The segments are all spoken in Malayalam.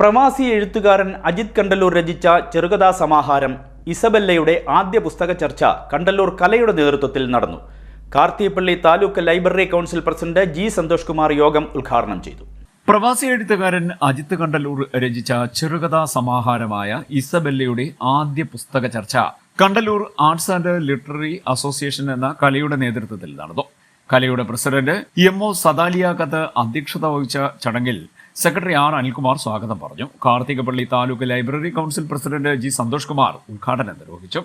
പ്രവാസി എഴുത്തുകാരൻ അജിത് കണ്ടല്ലൂർ രചിച്ച ചെറുകഥാ സമാഹാരം ഇസബെല്ലയുടെ ആദ്യ പുസ്തക ചർച്ച കണ്ടല്ലൂർ കലയുടെ നേതൃത്വത്തിൽ നടന്നു. Karthiyappally taluk library council president G Santhosh Kumar യോഗം ഉദ്ഘാടനം ചെയ്തു. പ്രവാസി എഴുത്തുകാരൻ അജിത് കണ്ടല്ലൂർ രചിച്ച ചെറുകഥാ സമാഹാരമായ ഇസബെല്ലയുടെ ആദ്യ പുസ്തക ചർച്ച Kandalloor arts and literary association എന്ന കലയുടെ നേതൃത്വത്തിൽ നടന്നു. കലയുടെ പ്രസിഡന്റ് എം ഒ സദാലിയാക്കത്ത് അധ്യക്ഷത വഹിച്ച ചടങ്ങിൽ സെക്രട്ടറി ആർ അനിൽകുമാർ സ്വാഗതം പറഞ്ഞു. Karthikappally taluk library council president G Santhosh Kumar ഉദ്ഘാടനം നിർവഹിച്ചു.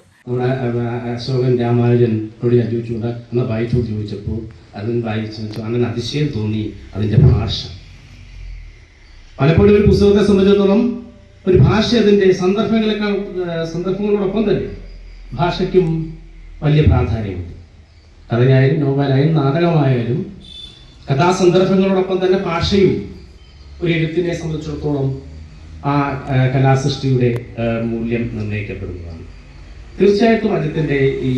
അശോകൻ രാമാനുജനോട് ഞാൻ ചോദിച്ചു "ഇവിടെ അന്ന് വായിച്ചു ചോദിച്ചപ്പോൾ അതും വായിച്ചു അങ്ങനെ അതിശയം തോന്നി അതിന്റെ ഭാഷ. പലപ്പോഴും ഒരു പുസ്തകത്തെ സംബന്ധിച്ചിടത്തോളം ഒരു ഭാഷ അതിന്റെ സന്ദർഭങ്ങളെക്കാൾ സന്ദർഭങ്ങളോടൊപ്പം തന്നെ ഭാഷയ്ക്കും വലിയ പ്രാധാന്യമുണ്ട്. കഥയായാലും നോവലായാലും നാടകമായാലും കഥാസന്ദർഭങ്ങളോടൊപ്പം തന്നെ ഭാഷയും ഒരു എഴുത്തിനെ സംബന്ധിച്ചിടത്തോളം ആ കലാസൃഷ്ടിയുടെ മൂല്യം നിർണയിക്കപ്പെടുന്നതാണ്. തീർച്ചയായിട്ടും അജിത്തിന്റെ ഈ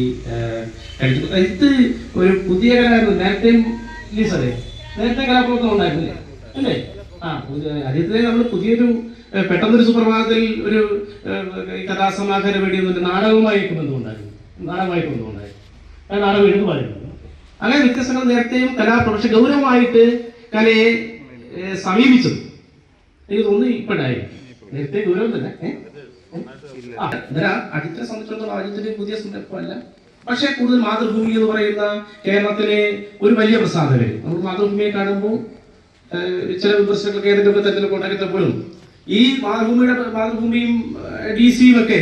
അജിത്ത് ഒരു പുതിയ കലാകാരൻ നേരത്തെ ലീസറേ നേരത്തെ കലാപ്രവർത്തനം ഉണ്ടായിരുന്നില്ലേ? അല്ലേ? ആ അജിത്തിനെ നമ്മൾ പുതിയൊരു പെട്ടെന്നൊരു സുപ്രഭാതത്തിൽ ഒരു കഥാസമാഹാര വേണ്ടിയൊന്നും നാടകവുമായി ബന്ധമുണ്ടായിരുന്നു. നാടകമായി ബന്ധമുണ്ടായിരുന്നു. നാടകം എഴുതുമായിരുന്നു. അങ്ങനെ വ്യത്യസ്തങ്ങൾ നേരത്തെയും കലാപ്രവർത്തി ഗൗരവമായിട്ട് കലയെ സമീപിച്ചത്. എനിക്ക് തോന്നുന്നു ഇപ്പോഴായി നേരത്തെ ദൂരം തന്നെ. അജിത്തിനെ സംബന്ധിച്ചിടത്തോളം അജിത്തിന്റെ പുതിയ സന്ദർഭമല്ല പക്ഷേ കൂടുതൽ മാതൃഭൂമി എന്ന് പറയുന്ന കേരളത്തിലെ ഒരു വലിയ പ്രസാധകർ നമ്മൾ മാതൃഭൂമിയെ കാണുമ്പോൾ ചില വിമർശനങ്ങളൊക്കെ ഏതെങ്കിലുമൊക്കെ തരത്തിലൊക്കെ ഉണ്ടാക്കിയപ്പോഴും ഈ മാതൃഭൂമിയുടെ മാതൃഭൂമിയും ഡി സിയും ഒക്കെ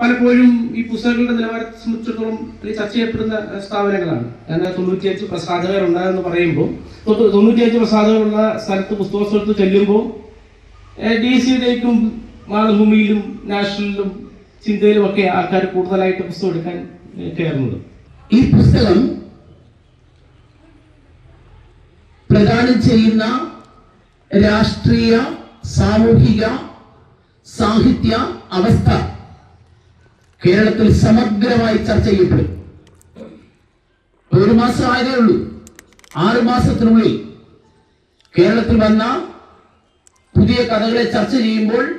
പലപ്പോഴും ഈ പുസ്തകങ്ങളുടെ നിലവാരത്തെ സംബന്ധിച്ചിടത്തോളം ചർച്ച ചെയ്യപ്പെടുന്ന സ്ഥാപനങ്ങളാണ്. എന്നാൽ തൊണ്ണൂറ്റിയഞ്ച് പ്രസാധകർ ഉണ്ടായെന്ന് പറയുമ്പോൾ തൊണ്ണൂ- തൊണ്ണൂറ്റിയഞ്ച് പ്രസാധകരുള്ള സ്ഥലത്ത് പുസ്തകസ്ഥലത്ത് ചെല്ലുമ്പോൾ ഡി സിയിലേക്കും മാതൃഭൂമിയിലും നാഷണലിലും ചിന്തയിലും ഒക്കെ ആൾക്കാർ കൂടുതലായിട്ട് പുസ്തകം എടുക്കാൻ കയറുന്നത്. ഈ പുസ്തകം പ്രദാനം ചെയ്യുന്ന രാഷ്ട്രീയ സാമൂഹിക സാഹിത്യ അവസ്ഥ കേരളത്തിൽ സമഗ്രമായി ചർച്ച ചെയ്യപ്പെടും. ഒരു മാസം ആയതേ ഉള്ളൂ. ആറു മാസത്തിനുള്ളിൽ കേരളത്തിൽ വന്ന പുതിയ കഥകളെ ചർച്ച ചെയ്യുമ്പോൾ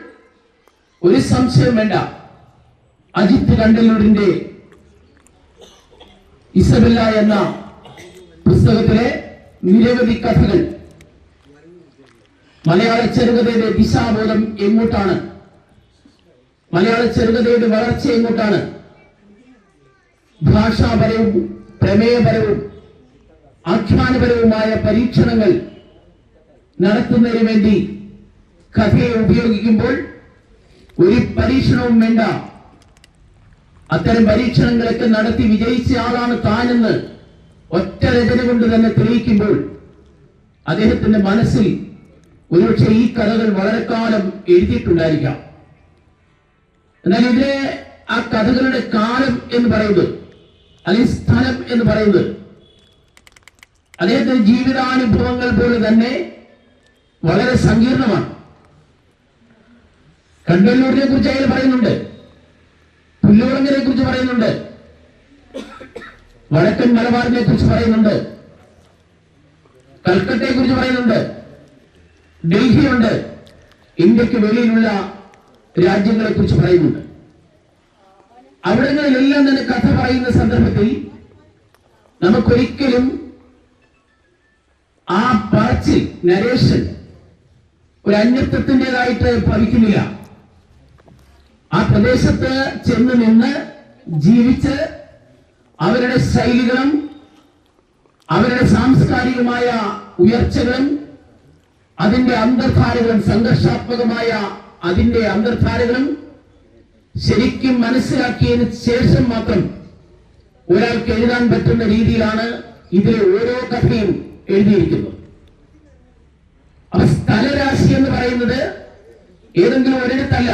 ഒരു സംശയം വേണ്ട. അജിത് കണ്ടല്ലൂരിന്റെ ഇസബില്ല എന്ന പുസ്തകത്തിലെ നിരവധി കഥകൾ. മലയാള ചെറുകഥയുടെ ദിശാബോധം എങ്ങോട്ടാണ്? മലയാള ചെറുകഥയുടെ വളർച്ച എങ്ങോട്ടാണ്? ഭാഷാപരവും പ്രമേയപരവും ആഖ്യാനപരവുമായ പരീക്ഷണങ്ങൾ നടത്തുന്നതിന് വേണ്ടി കഥയെ ഉപയോഗിക്കുമ്പോൾ ഒരു പരീക്ഷണവും വേണ്ട. അത്തരം പരീക്ഷണങ്ങളൊക്കെ നടത്തി വിജയിച്ച ആളാണ് താനെന്ന് ഒറ്റ രചന കൊണ്ട് തന്നെ തെളിയിക്കുമ്പോൾ അദ്ദേഹത്തിന്റെ മനസ്സിൽ ഒരുപക്ഷെ ഈ കഥകൾ വളരെ കാലം എഴുതിയിട്ടുണ്ടായിരിക്കാം. എന്നാൽ ഇതിലെ ആ കഥകളുടെ കാലം എന്ന് പറയുന്നത് അല്ലെങ്കിൽ സ്ഥലം എന്ന് പറയുന്നത് അദ്ദേഹത്തിന്റെ ജീവിതാനുഭവങ്ങൾ പോലെ തന്നെ വളരെ സങ്കീർണമാണ്. കണ്ടല്ലൂരിനെ കുറിച്ച് അയാൾ പറയുന്നുണ്ട് പുല്ലുവളങ്ങിനെ കുറിച്ച് പറയുന്നുണ്ട് വടക്കൻ മലബാറിനെ കുറിച്ച് പറയുന്നുണ്ട് കൽക്കട്ടയെ കുറിച്ച് പറയുന്നുണ്ട് ഡൽഹിയുണ്ട് ഇന്ത്യയ്ക്ക് വെളിയിലുള്ള രാജ്യങ്ങളെ കുറിച്ച് പറയുന്നുണ്ട്. അവിടങ്ങളിലെല്ലാം തന്നെ കഥ പറയുന്ന സന്ദർഭത്തിൽ നമുക്കൊരിക്കലും ആ പറച്ചിൽ നരേഷൻ ഒരു അന്യത്വത്തിന്റെതായിട്ട് ഭവിക്കുന്നില്ല. ആ പ്രദേശത്ത് ചെന്ന് നിന്ന് ജീവിച്ച് അവരുടെ ശൈലികളും അവരുടെ സാംസ്കാരികമായ ഉയർച്ചകളും അതിന്റെ അന്തർധാരകളും സംഘർഷാത്മകമായ അതിന്റെ അന്തർധാരകളും ശരിക്കും മനസ്സിലാക്കിയതിന് ശേഷം മാത്രം ഒരാൾക്ക് എഴുതാൻ പറ്റുന്ന രീതിയിലാണ് ഇതിലെ ഓരോ കഥയും എഴുതിയിരിക്കുന്നത്. അപ്പൊ സ്ഥലരാശി എന്ന് പറയുന്നത് ഏതെങ്കിലും ഒരിടത്തല്ല.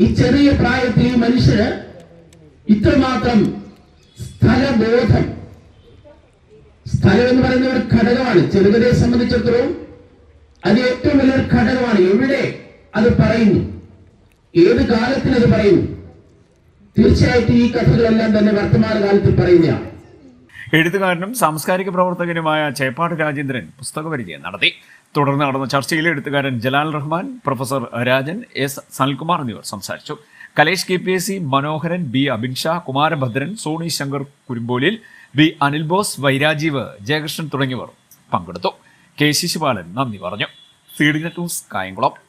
ഈ ചെറിയ പ്രായത്തിൽ ഈ മനുഷ്യന് ഇത്രമാത്രം സ്ഥലബോധം. സ്ഥലം എന്ന് പറയുന്ന ഒരു ഘടകമാണ്. ചെറുകഥയെ സംബന്ധിച്ചിടത്തോളം അത് ഏറ്റവും വലിയൊരു ഘടകമാണ്. എവിടെ? അത് പറയുന്നു. ഏത് കാലത്തിന് അത് പറയുന്നു? തീർച്ചയായിട്ടും ഈ കഥകളെല്ലാം തന്നെ വർത്തമാനകാലത്ത് പറയുന്നതാണ് എഴുത്തുകാരനും സാംസ്കാരിക പ്രവർത്തകനുമായ ചേപ്പാട് രാജേന്ദ്രൻ പുസ്തക പരിചയം നടത്തി. തുടർന്ന് നടന്ന ചർച്ചയിൽ എഴുത്തുകാരൻ ജലാൽ റഹ്മാൻ പ്രൊഫസർ രാജൻ എസ് സനൽകുമാർ എന്നിവർ സംസാരിച്ചു. Kalesh K P S C Manoharan B Abinsha Kumarabhadran Soni Shankar Kurumbolil B Anil Bose വൈരാജീവ് Jayakrishnan തുടങ്ങിയവർ പങ്കെടുത്തു. കെ ശിശുപാലൻ നന്ദി പറഞ്ഞു. സീഡിനെറ്റ് ന്യൂസ് കായംകുളം.